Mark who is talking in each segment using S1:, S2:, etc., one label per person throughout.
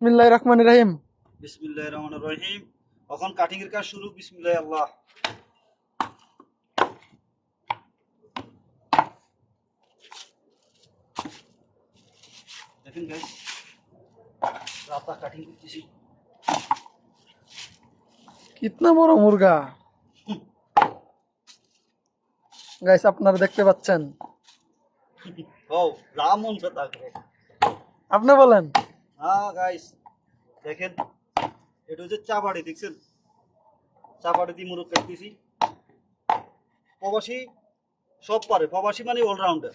S1: বিসমিল্লাহ রহমান রাহিম।
S2: বিসমিল্লাহ রহমান রহিম। এখন কাটিং এর কাজ শুরু। বিসমিল্লাহ আল্লাহ। দেখেন গাইস রাতা কাটিং করতেছি।
S1: কিতনা বড় মুরগা। গাইস আপনারা দেখতে পাচ্ছেন। আপনি বলেন।
S2: হ্যাঁ গাইস দেখেন এটা হচ্ছে চা বাড়ি দেখছেন? চা বাড়ি দিয়ে মুরগ কাটতেছি। প্রবাসী সব পারে প্রবাসী মানে অলরাউন্ডার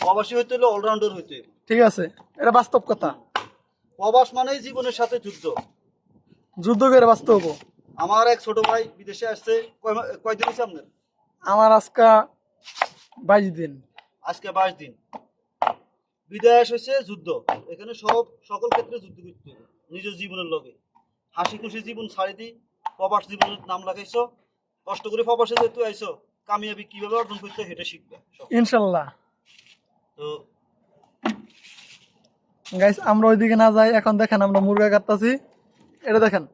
S2: প্রবাসী হইতে হলে অলরাউন্ডার হইতে
S1: ঠিক আছে এটা বাস্তব কথা।
S2: প্রবাস মানেই জীবনের সাথে যুদ্ধ।
S1: যুদ্ধ করে বাস্তব
S2: আমার এক ছোট ভাই বিদেশে আসছে কয় কয়দিন হয়েছে আপনার?
S1: আমার আজকে বাইশ দিন।
S2: আজকে বাইশ দিন। বিদেশ হয়েছে যুদ্ধ। এখানে সব সকল ক্ষেত্রে যুদ্ধ করতে হবে। নিজের জীবনের লগে। হাসি খুশি জীবন ছাড়ি দি প্রবাস জীবনের নাম লাগাইছো। কষ্ট করে প্রবাসে যেহেতু আইছো কামিয়াবি কীভাবে অর্জন করতে সেটা শিখবে
S1: ইনশাল্লাহ
S2: তো
S1: গাইস আমরা ওইদিকে না যাই এখন দেখেন আমরা মুরগা কাটতাছি। এটা দেখেন।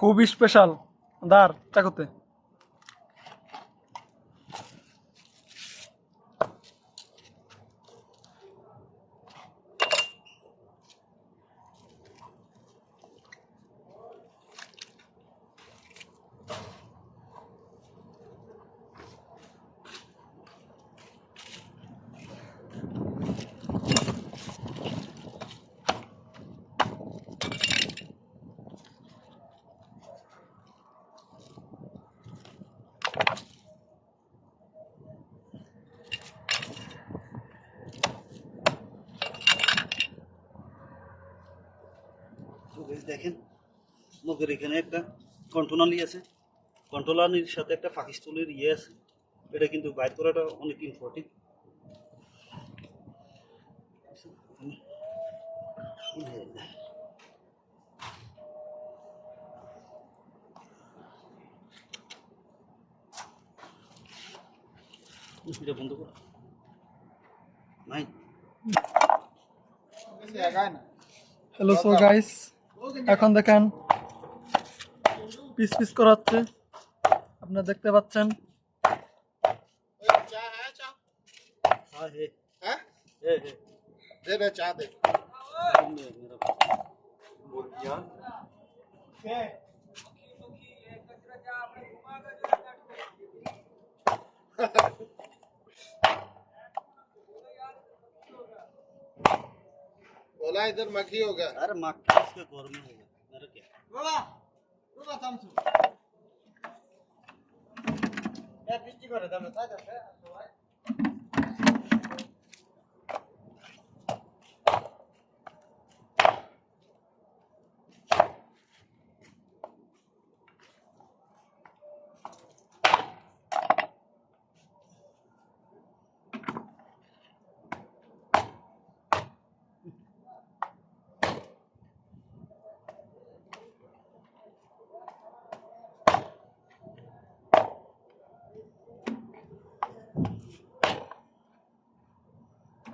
S1: খুব স্পেশাল দার চাকুতে
S2: দেখেন। মুখের এখানে একটা কন্ট্রোলার আছে। কন্ট্রোলারের সাথে একটা পাকিস্তানের ইয়ে আছে। এটা কিন্তু বাইর করাটা অনেক ইম্পর্টেন্ট এটা বন্ধ কর। নাই
S1: হ্যালো সো গাইস এখন দেখেন পিস পিস করা হচ্ছে আপনারা দেখতে পাচ্ছেন
S2: हाँ है
S3: हैं?
S2: है है
S3: दे दे चाह दे
S2: मेरा मेरा
S3: बोला इधर मक्खी होगा
S2: अरे मक्खी इसके घर में होगा मेरा क्या কমপ্লিট হয়েছে
S1: ভিডিও হইতেছে
S2: কমপ্লিট হয়েছে
S3: गाइस एरा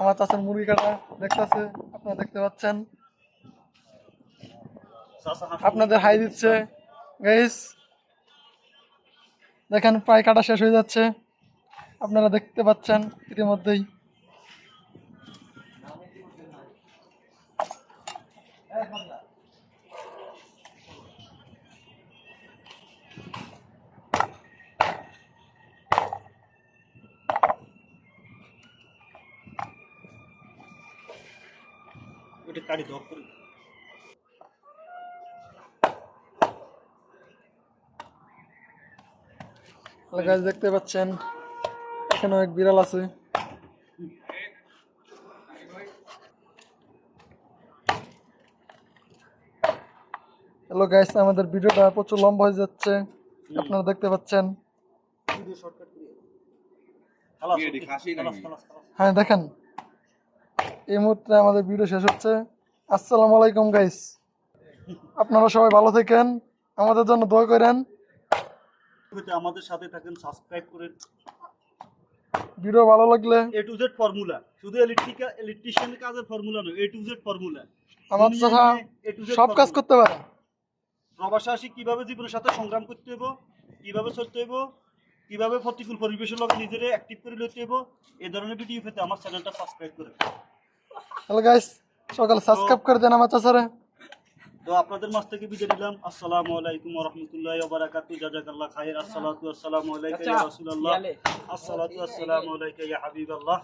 S1: আমার চাষের মুরগি কাটা দেখতেছে, আপনারা দেখতে পাচ্ছেন। আপনাদের হাই দিচ্ছে। গাইস দেখেন, প্রায় কাটা শেষ হয়ে যাচ্ছে। আপনারা দেখতে পাচ্ছেন ইতিমধ্যেই।
S2: ওটা কাটি দপ করে
S1: গাছ দেখতে পাচ্ছেন এখানে এক বিড়াল আছে। হ্যালো গাইস আমাদের ভিডিওটা প্রচুর লম্বা হয়ে যাচ্ছে। আপনারা দেখতে পাচ্ছেন। হ্যাঁ দেখেন। এই মুহূর্তে আমাদের ভিডিও শেষ হচ্ছে। আসসালামু আলাইকুম গাইস আপনারা সবাই ভালো থাকেন আমাদের জন্য দোয়া করেন।
S2: আমাদের সাথে থাকেন সাবস্ক্রাইব করেন।
S1: ভিডিও ভালো লাগলে
S2: এ টু জেড ফর্মুলা শুধু ইলেকট্রিকা ইলেকট্রিশিয়ানের কাজের ফর্মুলা নয় এ টু জেড ফর্মুলা
S1: আমার ছাড়া সব কাজ করতে পারে।
S2: প্রবাসে আসি কীভাবে জীবনের সাথে সংগ্রাম করতে হইব কীভাবে চলতে হইব কীভাবে প্রতিকূল পরিবেশের লগে নিজেরে অ্যাক্টিভ করে লইতে হইব এই ধরনের ভিডিও পেতে আমার চ্যানেলটা সাবস্ক্রাইব করে
S1: হ্যালো গাইস সকাল সাবস্ক্রাইব করে দেন আমার চাচারে।
S2: তো আপনাদের মাছ থেকে বিদায় নিলাম। আসসালামু আলাইকুম ওয়া রাহমাতুল্লাহি ওয়া বারাকাতু জাযাকাল্লাহ খাইর। আসসালাতু আসসালামু আলাইকা ইয়া রাসূলুল্লাহ। আসসালাতু আসসালামু আলাইকা ইয়া হাবিবাল্লাহ।